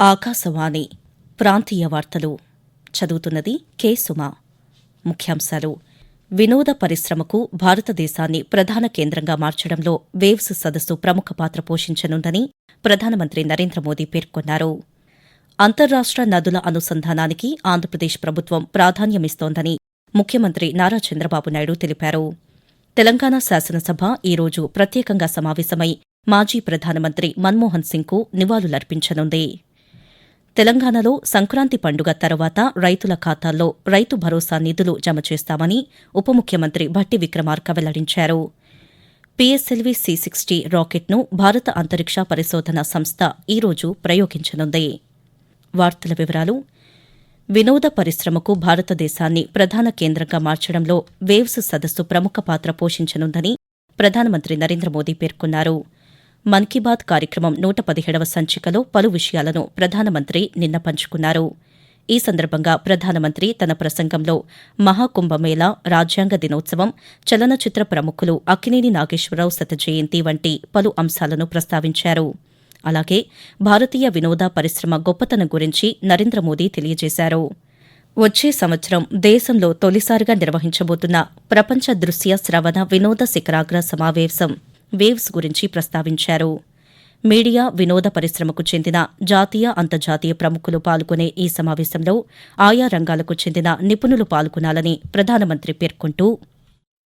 ఆకాశవాణి ప్రాంతీయ వార్తలు. చదువుతున్నది కె. సుమ. ముఖ్యాంశాలు. వినోద పరిశ్రమకు భారతదేశాన్ని ప్రధాన కేంద్రంగా మార్చడంలో వేవ్స్ సదస్సు ప్రముఖ పాత్ర పోషించనుందని ప్రధానమంత్రి నరేంద్ర మోదీ పేర్కొన్నారు. అంతర్రాష్ట నదుల అనుసంధానానికి ఆంధ్రప్రదేశ్ ప్రభుత్వం ప్రాధాన్యమిస్తోందని ముఖ్యమంత్రి నారా చంద్రబాబు నాయుడు తెలిపారు. తెలంగాణ శాసనసభ ఈరోజు ప్రత్యేకంగా సమావేశమై మాజీ ప్రధానమంత్రి మన్మోహన్ సింగ్కు నివాళులర్పించనుంది. తెలంగాణలో సంక్రాంతి పండుగ తర్వాత రైతుల ఖాతాల్లో రైతు భరోసా నిధులు జమ చేస్తామని ఉప ముఖ్యమంత్రి భట్టి విక్రమార్క వెల్లడించారు. పిఎస్ఎల్వి సి సిక్స్టీ రాకెట్ను భారత అంతరిక్ష పరిశోధన సంస్థ ఈరోజు ప్రయోగించనుంది. వార్తల వివరాలు. వినోద పరిశ్రమకు భారతదేశాన్ని ప్రధాన కేంద్రంగా మార్చడంలో వేవ్స్ సదస్సు ప్రముఖ పాత్ర పోషించనుందని ప్రధానమంత్రి నరేంద్ర మోదీ పేర్కొన్నారు. మన్ కీ బాత్ కార్యక్రమం నూట పదిహేడవ సంచికలో పలు విషయాలను ప్రధానమంత్రి నిన్న పంచుకున్నారు. ఈ సందర్భంగా ప్రధానమంత్రి తన ప్రసంగంలో మహాకుంభమేళా రాజ్యాంగ దినోత్సవం చలనచిత్ర ప్రముఖులు అక్కినేని నాగేశ్వరరావు శత జయంతి వంటి పలు అంశాలను ప్రస్తావించారు. అలాగే భారతీయ వినోద పరిశ్రమ గొప్పతనం గురించి నరేంద్ర మోదీ తెలియజేశారు. వచ్చే సంవత్సరం దేశంలో తొలిసారిగా నిర్వహించబోతున్న ప్రపంచ దృశ్య శ్రవణ వినోద శిఖరాగ్ర సమావేశం వేవ్స్ గురించి ప్రస్తావించారు మీడియా వినోద పరిశ్రమకు చెందిన జాతీయ అంతర్జాతీయ ప్రముఖులు పాల్గొనే ఈ సమావేశంలో ఆయా రంగాలకు చెందిన నిపుణులు పాల్గొనాలని ప్రధానమంత్రి పేర్కొంటూ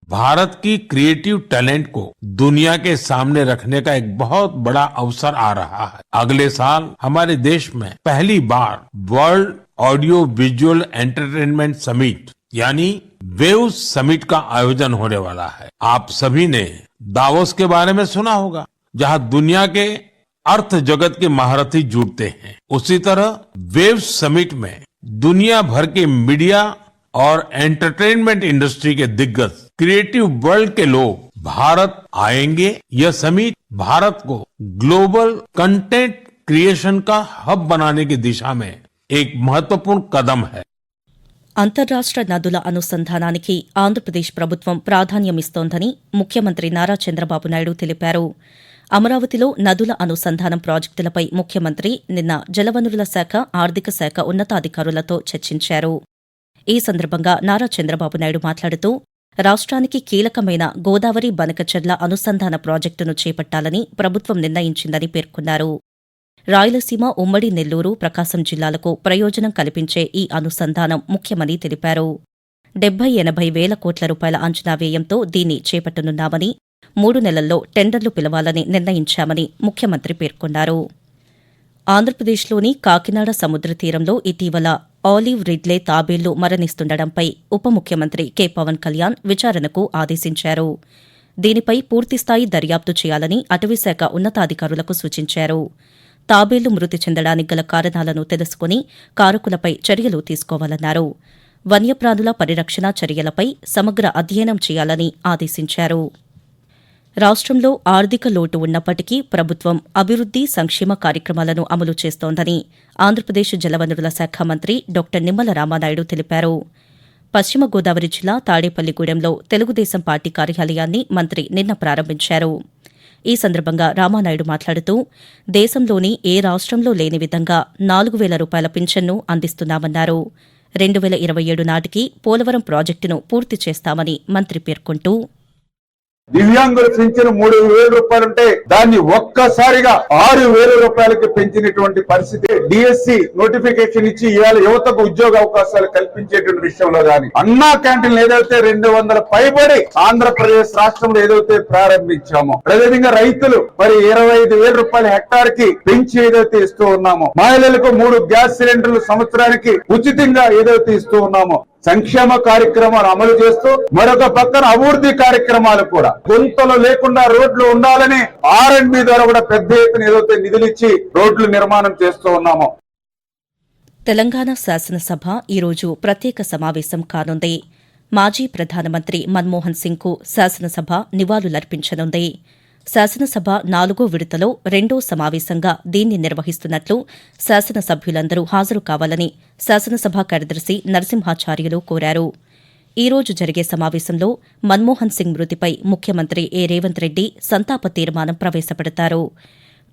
भारत की क्रिएटिव टैलेंट को दुनिया के सामने रखने का एक बहुत बड़ा अवसर आ रहा है अगले साल हमारे देश में पहली बार world audio visual entertainment summit यानी वेव समिट का आयोजन होने वाला है आप सभी ने दावोस के बारे में सुना होगा, जहाँ दुनिया के अर्थ जगत के महारथी जुटते हैं। उसी तरह वेव समिट में दुनिया भर के मीडिया और एंटरटेनमेंट इंडस्ट्री के दिग्गज, क्रिएटिव वर्ल्ड के लोग भारत आएँगे। यह समिट भारत को ग्लोबल कंटेंट क्रिएशन का हब बनाने की दिशा में एक महत्वपूर्ण कदम है। అంతర్రాష్ట్ర నదుల అనుసంధానానికి ఆంధ్రప్రదేశ్ ప్రభుత్వం ప్రాధాన్యమిస్తోందని ముఖ్యమంత్రి నారా చంద్రబాబు నాయుడు తెలిపారు. అమరావతిలో నదుల అనుసంధానం ప్రాజెక్టులపై ముఖ్యమంత్రి నిన్న జలవనరుల శాఖ ఆర్థిక శాఖ ఉన్నతాధికారులతో చర్చించారు. ఈ సందర్భంగా నారా చంద్రబాబు నాయుడు మాట్లాడుతూ రాష్ట్రానికి కీలకమైన గోదావరి బనకచెర్ల అనుసంధాన ప్రాజెక్టును చేపట్టాలని ప్రభుత్వం నిర్ణయించిందని పేర్కొన్నారు. రాయలసీమ ఉమ్మడి నెల్లూరు ప్రకాశం జిల్లాలకు ప్రయోజనం కల్పించే ఈ అనుసంధానం ముఖ్యమని తెలిపారు. డెబ్బై ఎనభై వేల కోట్ల రూపాయల అంచనా వ్యయంతో దీన్ని చేపట్టనున్నామని మూడు నెలల్లో టెండర్లు పిలవాలని నిర్ణయించామని ముఖ్యమంత్రి పేర్కొన్నారు. ఆంధ్రప్రదేశ్లోని కాకినాడ సముద్ర తీరంలో ఇటీవల ఆలివ్ రిడ్లే తాబేళ్ళు మరణిస్తుండటంపై ఉప ముఖ్యమంత్రి కె. పవన్ కళ్యాణ్ విచారణకు ఆదేశించారు. దీనిపై పూర్తిస్థాయి దర్యాప్తు చేయాలని అటవీశాఖ ఉన్నతాధికారులకు సూచించారు. తాబేలు మృతి చెందడానికి గల కారణాలను తెలుసుకుని కారకులపై చర్యలు తీసుకోవాలన్నారు. వన్యప్రాణుల పరిరక్షణ చర్యలపై సమగ్ర అధ్యయనం చేయాలని ఆదేశించారు. రాష్ట్రంలో ఆర్థిక లోటు ఉన్నప్పటికీ ప్రభుత్వం అభివృద్ది సంక్షేమ కార్యక్రమాలను అమలు చేస్తోందని ఆంధ్రప్రదేశ్ జలవనరుల శాఖ మంత్రి డాక్టర్ నిమ్మల రామానాయుడు తెలిపారు. పశ్చిమ గోదావరి జిల్లా తాడేపల్లిగూడెంలో తెలుగుదేశం పార్టీ కార్యాలయాన్ని మంత్రి నిన్న ప్రారంభించారు. ఈ సందర్భంగా రామానాయుడు మాట్లాడుతూ దేశంలోని ఏ రాష్ట్రంలో లేని విధంగా నాలుగు వేల రూపాయల పింఛన్ను అందిస్తున్నామన్నారు. రెండు వేల ఇరవై ఏడు నాటికి పోలవరం ప్రాజెక్టును పూర్తి చేస్తామని మంత్రి పేర్కొంటూ దివ్యాంగుల పెంచిన మూడు వేల రూపాయలు ఉంటే దాన్ని ఒక్కసారిగా ఆరు వేల రూపాయలకి పెంచినటువంటి పరిస్థితి డిఎస్సి నోటిఫికేషన్ ఇచ్చి ఇవాళ యువతకు ఉద్యోగ అవకాశాలు కల్పించేటువంటి విషయంలో గాని అన్నా క్యాంటీన్ ఏదైతే రెండు వందల పైబడి ఆంధ్రప్రదేశ్ రాష్ట్రంలో ఏదైతే ప్రారంభించామో అదేవిధంగా రైతులు మరి ఇరవై ఐదు వేల రూపాయల హెక్టార్కి పెంచి ఏదైతే ఇస్తూ ఉన్నామో మహిళలకు మూడు గ్యాస్ సిలిండర్లు సంవత్సరానికి ఉచితంగా ఏదైతే ఇస్తూ ఉన్నామో సంక్షేమ కార్యక్రమాలు అమలు చేస్తూ మరొక పక్కన అభివృద్ధి కార్యక్రమాలు కూడా. గుంతలు లేకుండా రోడ్లు ఉండాలని ఆర్ అండ్ బి ద్వారా కూడా పెద్ద ఎత్తున ఏదైతే నిధులిచ్చి రోడ్లు నిర్మాణం చేస్తూ ఉన్నామో. తెలంగాణ శాసనసభ ఈరోజు ప్రత్యేక సమావేశం కానుంది. మాజీ ప్రధానమంత్రి మన్మోహన్ సింగ్కు శాసనసభ నివాళులర్పించనుంది. శాసనసభ నాలుగో విడతలో రెండో సమావేశంగా దీన్ని నిర్వహిస్తున్నట్లు శాసనసభ్యులందరూ హాజరు కావాలని శాసనసభ కార్యదర్శి నరసింహాచార్యులు కోరారు. ఈ రోజు జరిగే సమావేశంలో మన్మోహన్ సింగ్ మృతిపై ముఖ్యమంత్రి ఏ. రేవంత్ రెడ్డి సంతాప తీర్మానం ప్రవేశపెడతారు.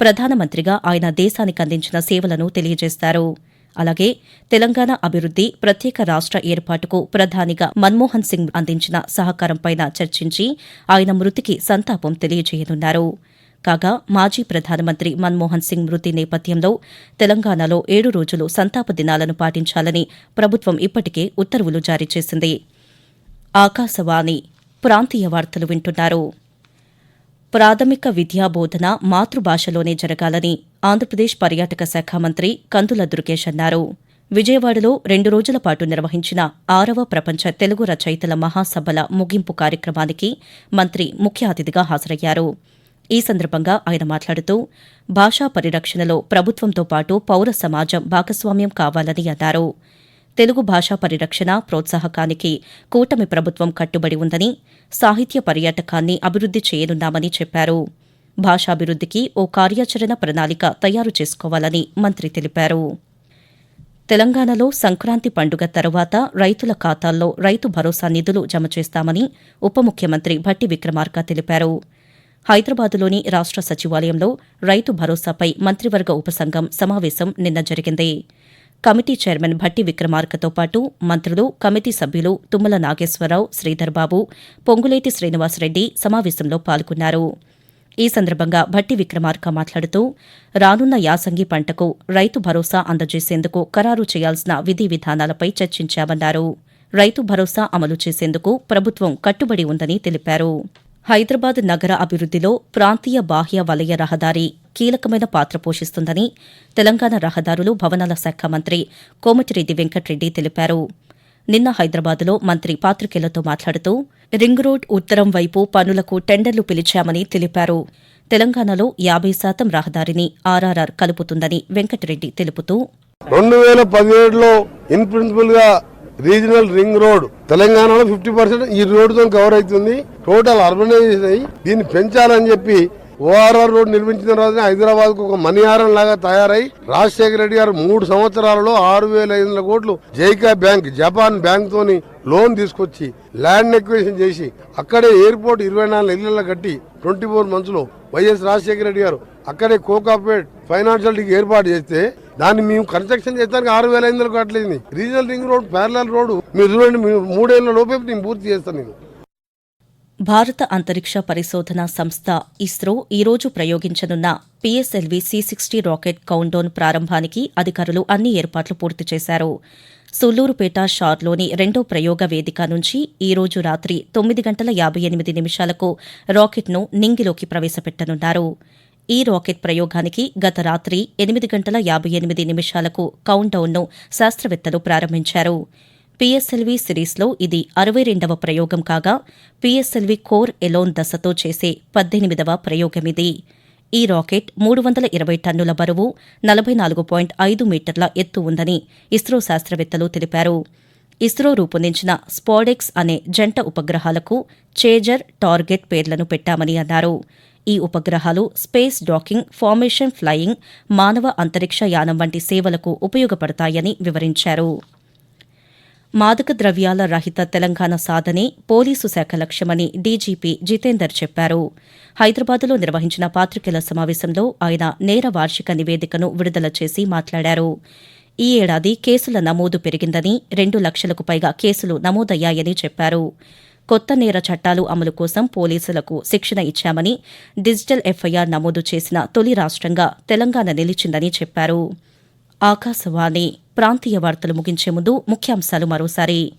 ప్రధానమంత్రిగా ఆయన దేశానికి అందించిన సేవలను తెలియజేస్తారు. అలాగే తెలంగాణ అభివృద్ది ప్రత్యేక రాష్ట్ర ఏర్పాటుకు ప్రధానిగా మన్మోహన్ సింగ్ అందించిన సహకారంపైన చర్చించి ఆయన మృతికి సంతాపం తెలియజేయనున్నారు. కాగా మాజీ ప్రధానమంత్రి మన్మోహన్ సింగ్ మృతి నేపథ్యంలో తెలంగాణలో ఏడు రోజులు సంతాప దినాలను పాటించాలని ప్రభుత్వం ఇప్పటికే ఉత్తర్వులు జారీ చేసింది. ఆకాశవాణి ప్రాంతీయ వార్తలు వింటున్నారు. ప్రాథమిక విద్యా బోధన మాతృభాషలోనే జరగాలని ఆంధ్రప్రదేశ్ పర్యాటక శాఖ మంత్రి కందుల దుర్గేష్ అన్నారు. విజయవాడలో రెండు రోజుల పాటు నిర్వహించిన ఆరవ ప్రపంచ తెలుగు రచయితల మహాసభల ముగింపు కార్యక్రమానికి మంత్రి ముఖ్య అతిథిగా హాజరయ్యారు. ఈ సందర్భంగా ఆయన మాట్లాడుతూ భాషా పరిరక్షణలో ప్రభుత్వంతో పాటు పౌర సమాజం భాగస్వామ్యం కావాలని అన్నారు. తెలుగు భాషా పరిరక్షణ ప్రోత్సాహకానికి కూటమి ప్రభుత్వం కట్టుబడి ఉందని సాహిత్య పర్యాటకాన్ని అభివృద్ది చేయనున్నామని చెప్పారు. భాషాభివృద్దికి ఓ కార్యాచరణ ప్రణాళిక తయారు చేసుకోవాలని మంత్రి తెలిపారు. తెలంగాణలో సంక్రాంతి పండుగ తర్వాత రైతుల ఖాతాల్లో రైతు భరోసా నిధులు జమ చేస్తామని ఉప ముఖ్యమంత్రి భట్టి విక్రమార్క తెలిపారు. హైదరాబాదులోని రాష్ట సచివాలయంలో రైతు భరోసాపై మంత్రివర్గ ఉపసంఘం సమావేశం నిన్న జరిగింది. కమిటీ చైర్మన్ భట్టి విక్రమార్కతో పాటు మంత్రులు కమిటీ సభ్యులు తుమ్మల నాగేశ్వరరావు శ్రీధర్ బాబు పొంగులేటి శ్రీనివాసరెడ్డి సమావేశంలో పాల్గొన్నారు. ఈ సందర్భంగా భట్టి విక్రమార్క మాట్లాడుతూ రానున్న యాసంగి పంటకు రైతు భరోసా అందజేసేందుకు ఖరారు చేయాల్సిన విధి విధానాలపై చర్చించామన్నారు. రైతు భరోసా అమలు చేసేందుకు ప్రభుత్వం కట్టుబడి ఉందని తెలిపారు. హైదరాబాద్ నగర అభివృద్దిలో ప్రాంతీయ బాహ్య వలయ రహదారి కీలకమైన పాత్ర పోషిస్తుందని తెలంగాణ రహదారులు భవనాల శాఖ మంత్రి కోమటిరెడ్డి వెంకట్రెడ్డి తెలిపారు. నిన్న హైదరాబాద్లో మంత్రి పాత్రికేయులతో మాట్లాడుతూ రింగ్ రోడ్ ఉత్తరం వైపు పనులకు టెండర్లు పిలిచామని తెలిపారు. తెలంగాణలో యాభై శాతం రహదారిని ఆర్ఆర్ఆర్ కలుపుతుందని వెంకటరెడ్డి తెలుపుతూ రెండు వేల పదిహేడులో ఇన్ ప్రిన్సిపల్గా రీజనల్ రింగ్ రోడ్ తెలంగాణలో ఫిఫ్టీ పర్సెంట్ ఈ రోడ్డుతో కవర్ అవుతుంది. టోటల్ అర్బనైజేషన్ అయ్యి దీన్ని పెంచాలని చెప్పి ఓఆర్ఆర్ రోడ్ నిర్మించిన తర్వాత హైదరాబాద్కు ఒక మణిహారం లాగా తయారై రాజశేఖర రెడ్డి గారు మూడు సంవత్సరాలలో ఆరు వేల ఐదు వందల కోట్లు జైకా బ్యాంక్ జపాన్ బ్యాంక్ తోని లోన్ తీసుకొచ్చి ల్యాండ్ ఎక్వేషన్ చేసి అక్కడే ఎయిర్పోర్ట్ ఇరవై నాలుగు నెలల కట్టి ట్వంటీ ఫోర్ మంత్స్లో వైఎస్ రాజశేఖర రెడ్డి గారు అక్కడే కోకాపేట్ ఫైనాన్షియల్ డిగ్ ఏర్పాటు చేస్తే దాన్ని మేము కన్స్ట్రక్షన్ చేస్తానికి ఆరు వేల ఐదు వందలు కట్టలేదు regional ring road parallel road మీరు చూడండి మూడేళ్ళ లోపే నేను పూర్తి చేస్తాను నేను. భారత అంతరిక్ష పరిశోధన సంస్థ ఇస్రో ఈరోజు ప్రయోగించనున్న PSLV C sixty rocket countdown ప్రారంభానికి అధికారులు అన్ని ఏర్పాట్లు పూర్తి చేశారు. సుల్లూరుపేట షార్లోని రెండో ప్రయోగ వేదిక నుంచి ఈ రోజు రాత్రి తొమ్మిది గంటల యాబై ఎనిమిది నిమిషాలకు రాకెట్ను నింగిలోకి ప్రవేశపెట్టనున్నారు. ఈ రాకెట్ ప్రయోగానికి గత రాత్రి ఎనిమిది గంటల యాబై ఎనిమిది నిమిషాలకు కౌంటౌన్ను శాస్త్రవేత్తలు ప్రారంభించారు. పిఎస్ఎల్వి సిరీస్లో ఇది అరవై రెండవ ప్రయోగం కాగా పిఎస్ఎల్వి కోర్ ఎలోన్ దశతో చేసే పద్దెనిమిదవ ప్రయోగమిది. ఈ రాకెట్ మూడు వందల ఇరవై టన్నుల బరువు నలభై నాలుగు పాయింట్ ఐదు మీటర్ల ఎత్తు ఉందని ఇస్రో శాస్త్రవేత్తలు తెలిపారు. ఇస్రో రూపొందించిన స్పాడెక్స్ అనే జంట ఉపగ్రహాలకు చేజర్ టార్గెట్ పేర్లను పెట్టామని అన్నారు. ఈ ఉపగ్రహాలు స్పేస్ డాకింగ్ ఫార్మేషన్ ఫ్లయింగ్ మానవ అంతరిక్ష యానం వంటి సేవలకు ఉపయోగపడతాయని వివరించారు. మాదక ద్రవ్యాల రహిత తెలంగాణ సాధనే పోలీసు శాఖ లక్ష్యమని డీజీపీ జితేందర్ చెప్పారు. హైదరాబాద్లో నిర్వహించిన పాత్రికేయుల సమావేశంలో ఆయన నేర వార్షిక నివేదికను విడుదల చేసి మాట్లాడారు. ఈ ఏడాది కేసుల నమోదు పెరిగిందని రెండు లక్షలకు పైగా కేసులు నమోదయ్యాయని చెప్పారు. కొత్త నేర చట్టాలు అమలు కోసం పోలీసులకు శిక్షణ ఇచ్చామని డిజిటల్ ఎఫ్ఐఆర్ నమోదు చేసిన తొలి రాష్ట్రంగా తెలంగాణ నిలిచిందని చెప్పారు. ఆకాశవాణి ప్రాంతీయ వార్తలు ముగించే ముందు ముఖ్యాంశాలు మరోసారి.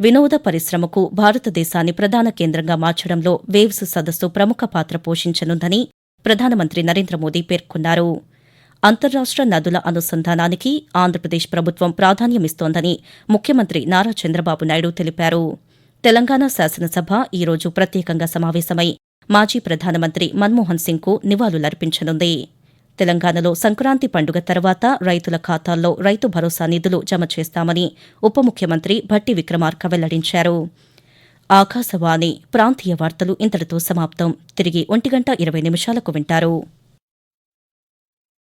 వినోద పరిశ్రమకు భారతదేశాన్ని ప్రధాన కేంద్రంగా మార్చడంలో వేవ్స్ సదస్సు ప్రముఖ పాత్ర పోషించనుందని ప్రధానమంత్రి నరేంద్ర మోదీ పేర్కొన్నారు. అంతర్రాష్ట నదుల అనుసంధానానికి ఆంధ్రప్రదేశ్ ప్రభుత్వం ప్రాధాన్యమిస్తోందని ముఖ్యమంత్రి నారా చంద్రబాబు నాయుడు తెలిపారు. తెలంగాణ శాసనసభ ఈరోజు ప్రత్యేకంగా సమావేశమై మాజీ ప్రధానమంత్రి మన్మోహన్ సింగ్కు నివాళులర్పించనుంది. తెలంగాణలో సంక్రాంతి పండుగ తర్వాత రైతుల ఖాతాల్లో రైతు భరోసా నిధులు జమ చేస్తామని ఉప ముఖ్యమంత్రి భట్టి విక్రమార్క వెల్లడించారు. ఆకాశవాణి ప్రాంతీయ వార్తలు ఇంతటితో సమాప్తం. తిరిగి ఒంటి గంట ఇరవై నిమిషాలకు వింటారు.